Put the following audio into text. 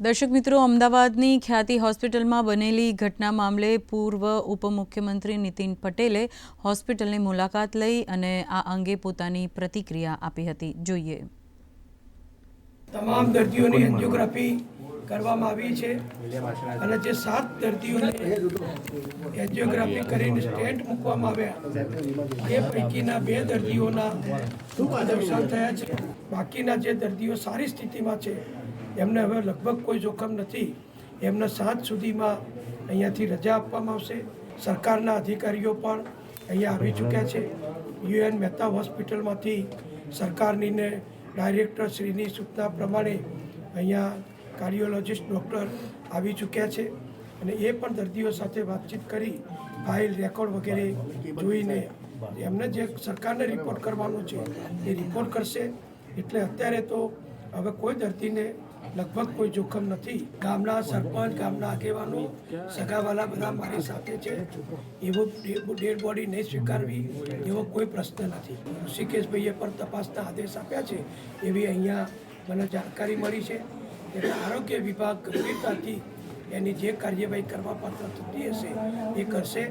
દર્શક મિત્રો, અમદાવાદની ખ્યાતિ હોસ્પિટલમાં બનેલી ઘટના મામલે પૂર્વ ઉપમુખ્યમંત્રી નીતિન પટેલે હોસ્પિટલની મુલાકાત લઈ અને આ અંગે પોતાની પ્રતિક્રિયા આપી હતી. જોઈએ. તમામ દર્દીઓની એન્જિયોગ્રાફી કરવામાં આવી છે અને જે સાત દર્દીઓને એન્જિયોગ્રાફી કરીને સ્ટેન્ટ મૂકવામાં આવ્યા, એ પૈકીના બે દર્દીઓના અવસાન થયા છે. બાકીના જે દર્દીઓ સારી સ્થિતિમાં છે એમને હવે લગભગ કોઈ જોખમ નથી. એમને સાત સુધીમાં અહીંયાથી રજા આપવામાં આવશે. સરકારના અધિકારીઓ પણ અહીંયા આવી ચૂક્યા છે. યુએન મહેતા હોસ્પિટલમાંથી સરકારની ડાયરેક્ટર શ્રીની સૂચના પ્રમાણે અહીંયા કાર્ડિયોલોજિસ્ટ ડૉક્ટર આવી ચૂક્યા છે. અને એ પણ દર્દીઓ સાથે વાતચીત કરી, ફાઇલ રેકોર્ડ વગેરે જોઈને એમને જે સરકારને રિપોર્ટ કરવાનો છે, એ રિપોર્ટ કરશે. એટલે અત્યારે તો હવે કોઈ દર્દીને લગભગ કોઈ જોખમ નથી. ગામના સરપંચ, ગામના આગેવાનો, સગાવાલા બધા મારી સાથે છે. એવો ડેડ બોડી નહીં સ્વીકારવી એવો કોઈ પ્રશ્ન નથી. ઋષિકેશભાઈએ પણ તપાસના આદેશ આપ્યા છે. એવી અહીંયા મને જાણકારી મળી છે એટલે આરોગ્ય વિભાગ ગંભીરતાથી એની જે કાર્યવાહી કરવા પાત્ર થતી હશે એ કરશે.